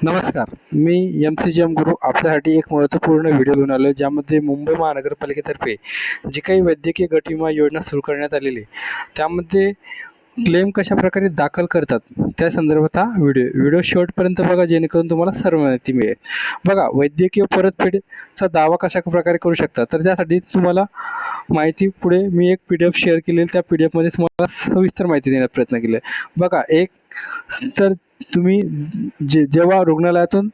नमस्कार. मी M C G M Guru आपल्यासाठी एक महत्त्वपूर्ण व्हिडिओ घेऊन आलो आहे ज्यामध्ये मुंबई महानगरपालिकेतर्फे जी काही वैद्यकीय गट विमा योजना सुरू करण्यात आलेली आहे त्यामध्ये क्लेम कशाप्रकारे दाखल करतात त्या संदर्भात हा व्हिडिओ व्हिडिओ शेवटपर्यंत बघा जेणेकरून तुम्हाला सर्व माहिती मिळेल. बघा वैद्यकीय परतफेडचा दावा कशा प्रकारे करू शकता? तर त्यासाठी तुम्हाला माहिती पुढे मी एक पी डी एफ शेअर केलेली त्या पी डी एफमध्ये तुम्हाला सविस्तर माहिती देण्याचा प्रयत्न केला आहे. बघा एक तर तुम्ही जे जेव्हा रुग्णालयातून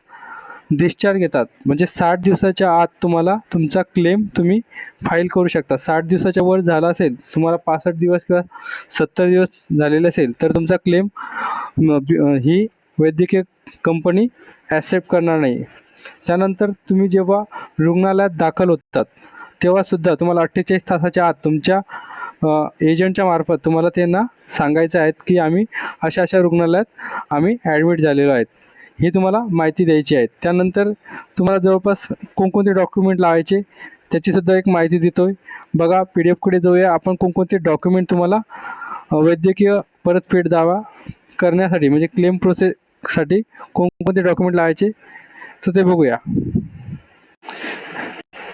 डिस्चार्ज घेतात म्हणजे साठ दिवसाच्या आत तुम्हाला तुमचा क्लेम तुम्ही फाईल करू शकता. साठ दिवसाच्या वर झाला असेल तुम्हाला पासष्ट दिवस किंवा सत्तर दिवस झालेले असेल तर तुमचा क्लेम ही वैद्यकीय कंपनी ॲक्सेप्ट करणार नाही. त्यानंतर तुम्ही जेव्हा रुग्णालयात दाखल होतात तेव्हासुद्धा तुम्हाला अठ्ठेचाळीस तासाच्या आत तुमच्या एजंटच्या मार्फत तुम्हाला त्यांना सांगायचं आहेत की आम्ही अशा अशा रुग्णालयात आम्ही ॲडमिट झालेलो आहेत. ही तुम्हाला माहिती द्यायची आहे. त्यानंतर तुम्हाला जवळपास कोणकोणते डॉक्युमेंट लावायचे त्याचीसुद्धा एक माहिती देतो आहे बघा पी डी एफकडे जाऊया. आपण कोणकोणते डॉक्युमेंट तुम्हाला वैद्यकीय परतफेड दावा करण्यासाठी म्हणजे क्लेम प्रोसेससाठी कोणकोणते डॉक्युमेंट लावायचे तर ते बघूया.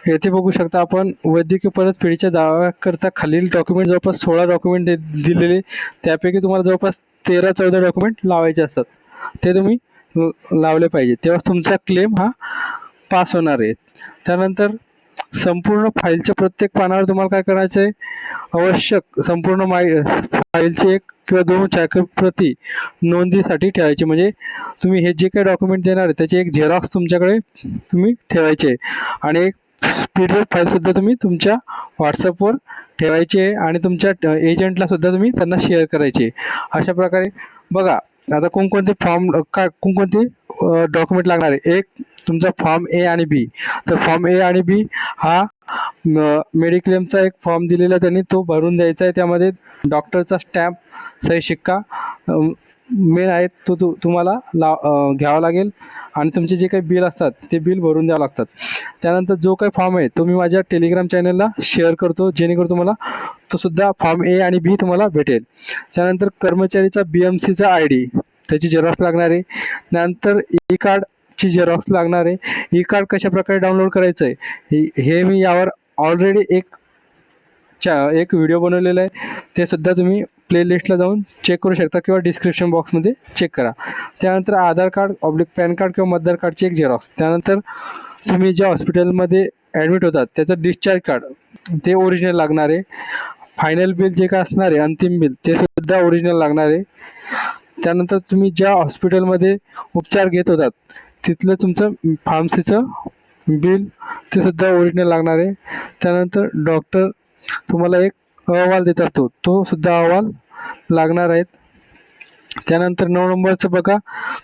येथे बघू शकता आपण वैद्यकीय परतफेडीच्या दाव्याकरता खालील डॉक्युमेंट जवळपास सोळा डॉक्युमेंट दिलेले. त्यापैकी तुम्हाला जवळपास तेरा चौदा डॉक्युमेंट लावायचे असतात. ते तुम्ही लावले पाहिजे. तेव्हा तुमचा क्लेम हा पास होणार आहे. त्यानंतर संपूर्ण फाईलच्या प्रत्येक पानावर तुम्हाला काय करायचं आहे? आवश्यक संपूर्ण माय फाईलची एक किंवा दोन प्रती नोंदीसाठी ठेवायची. म्हणजे तुम्ही हे जे काही डॉक्युमेंट देणार आहे त्याची एक झेरॉक्स तुमच्याकडे तुम्ही ठेवायचे आणि एक पी फाईलसुद्धा तुम्ही तुमच्या व्हॉट्सअपवर ठेवायचे आहे आणि तुमच्या एजंटलासुद्धा तुम्ही त्यांना शेअर करायचे. अशा प्रकारे बघा आता कोणकोणते फॉर्म काय कोणकोणते डॉक्युमेंट लागणार आहे? एक तुमचा फॉर्म ए आणि बी तर फॉर्म ए आणि बी हा मेडिक्लेमचा एक फॉर्म दिलेला त्यांनी तो भरून द्यायचा आहे. त्यामध्ये डॉक्टरचा स्टॅम्प सही शिक्का मेन आहेत तो तु तुम्हाला ला घ्यावा लागेल. आणि तुमचे जे काही बिल असतात ते बिल भरून द्यावं लागतात. त्यानंतर जो काही फॉर्म आहे तो मी माझ्या टेलिग्राम चॅनलला शेअर करतो. जेणेकरून तुम्हाला तो सुद्धा फॉर्म ए आणि बी तुम्हाला भेटेल. त्यानंतर कर्मचारीचा बी एम सीचा आय डी त्याची झेरॉक्स लागणार आहे. त्यानंतर ई कार्डची झेरॉक्स लागणार आहे. ई कार्ड कशाप्रकारे डाउनलोड करायचं आहे हे- हे मी यावर ऑलरेडी एक चा एक व्हिडिओ बनवलेला आहे. ते सुद्धा तुम्ही प्लेलिस्टला जाऊन चेक करू शकता किंवा डिस्क्रिप्शन बॉक्समध्ये चेक करा. त्यानंतर Aadhaar card oblique PAN card किंवा मतदार कार्डची एक झेरॉक्स त्यानंतर तुम्ही ज्या हॉस्पिटलमध्ये ॲडमिट होतात त्याचं डिस्चार्ज कार्ड ते ओरिजिनल लागणार. आहे फायनल बिल जे काय असणार आहे अंतिम बिल ते सुद्धा ओरिजिनल लागणार. आहे त्यानंतर तुम्ही ज्या हॉस्पिटलमध्ये उपचार घेत होतात तिथलं तुमचं फार्मसीचं बिल ते सुद्धा ओरिजिनल लागणार. आहे त्यानंतर डॉक्टर तुम्हाला एक अहवाल देत असतो. तो सुद्धा अहवाल लागणार आहेत. त्यानंतर नऊ नंबरचं बघा.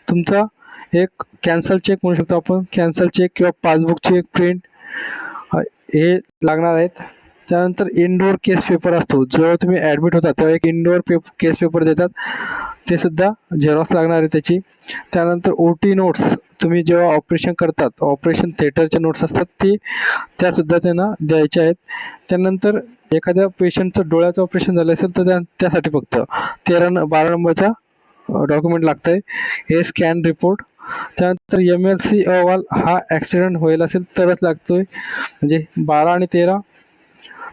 तुमचा एक कॅन्सल चेक म्हणू शकतो आपण. कॅन्सल चेक किंवा पासबुकची एक प्रिंट हे लागणार आहेत. त्यानंतर इनडोअर केस पेपर असतो. जेव्हा तुम्ही ॲडमिट होता तेव्हा एक इनडोअर पेप केस पेपर देतात. ते सुद्धा झेरॉक्स लागणार आहे त्याची. त्यानंतर ओ टी नोट्स तुम्ही जेव्हा ऑपरेशन करतात ऑपरेशन थिएटरच्या नोट्स असतात ती त्यासुद्धा त्यांना द्यायच्या आहेत. त्यानंतर एखाद्या पेशंटचं डोळ्याचं ऑपरेशन झालं असेल तर त्या त्यासाठी फक्त तेरा बारा नंबरचा डॉक्युमेंट लागतं आहे हे स्कॅन रिपोर्ट त्यानंतर एम एल सी अहवाल हा ॲक्सिडेंट होईल असेल तरच लागतो आहे म्हणजे बारा आणि तेरा.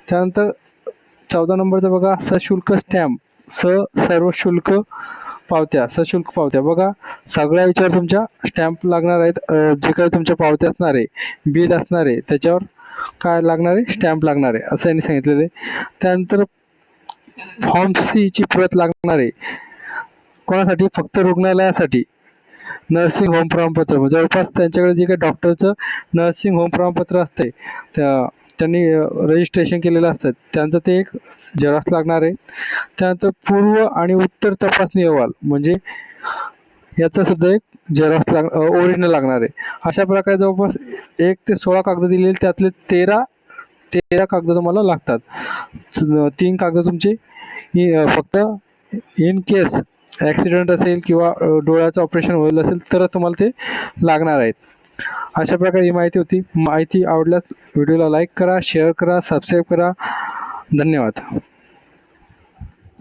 त्यानंतर चौदा नंबरचं बघा सशुल्क स्टॅम्प स सर्व शुल्क पावत्या सशुल्क पावत्या. बघा सगळ्या याच्यावर तुमच्या स्टॅम्प लागणार आहेत. जे काही तुमच्या पावत्या असणार आहे बिल असणार आहे त्याच्यावर काय लागणार आहे? स्टॅम्प लागणार आहे असं यांनी सांगितलेलं आहे. त्यानंतर फॉर्म सीची प्रत लागणार आहे. कोणासाठी? फक्त रुग्णालयासाठी. नर्सिंग होम प्रमाणपत्र. म्हणजे जवळपास त्यांच्याकडे जे काही डॉक्टरचं नर्सिंग होम प्रमाणपत्र असते त्या त्यांनी रजिस्ट्रेशन केलेलं असतं. त्यांचं ते एक झेरॉक्स लागणार आहे. त्यानंतर पूर्व आणि उत्तर तपासणी अहवाल. म्हणजे याचा सुद्धा एक झेरॉक्स लाग ओरिजिनल लागणार आहे. अशा प्रकारे जवळपास एक ते सोळा कागद दिलेले त्यातले तेरा तेरा कागद तुम्हाला लागतात. तीन कागद तुमचे फक्त इन केस ॲक्सिडेंट असेल किंवा डोळ्याचं ऑपरेशन होईल असेल तरच तुम्हाला ते लागणार आहेत. अशा प्रकारे ही माहिती होती. माहिती आवडल्यास व्हिडिओला लाईक करा शेअर करा सबस्क्राईब करा. धन्यवाद.